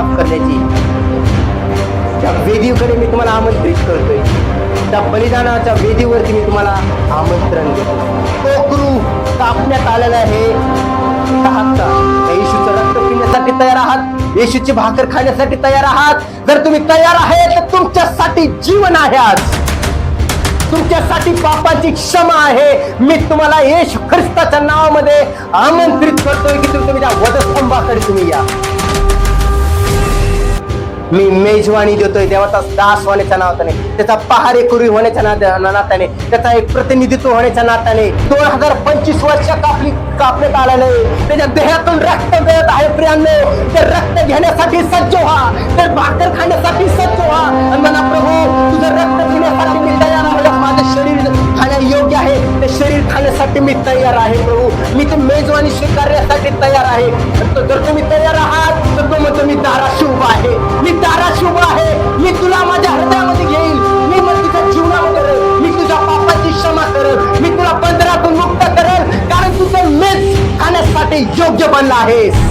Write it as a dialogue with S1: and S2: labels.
S1: करण्याची. त्या वेदीकडे मी तुम्हाला आमंत्रित करतोय. त्या बलिदानाच्या वेदीवरती मी तुम्हाला आमंत्रण देतो. कोकरू कापण्यात आलेला आहे. येशूचं रक्त पिण्यासाठी तयार आहात. येशूची भाकर खाण्यासाठी तयार आहात. जर तुम्ही तयार आहे तर तुमच्यासाठी जीवन आहे आज. तुमच्यासाठी पापाची क्षमा आहे. मी तुम्हाला येशू ख्रिस्ताच्या नावामध्ये आमंत्रित करतोय की तुम्ही तुम्ही त्या वधस्तंभाकडे तुम्ही या. मी मेजवानी देतोय देवाचा दास होण्याच्या नात्याने त्याचा पहारेकुरी होण्याच्या नात्या- नात्याने त्याचा एक प्रतिनिधित्व होण्याच्या नात्याने दोन हजार पंचवीस वर्ष कापली कापण्यात आलेलं आहे. त्याच्या देहातून रक्त मिळत आहे प्रियांनो. ते रक्त घेण्यासाठी सज्ज व्हा. ते भाकर खाण्यासाठी सज्ज व्हा. मला प्रभू तुझं रक्त घेण्यासाठी मी तयार आहे. माझं शरीर खाण्या योग्य आहे. ते शरीर खाण्यासाठी मी तयार आहे प्रभू. मी ते मेजवानी स्वीकारण्यासाठी तयार आहे. योग्य बनला आहेस.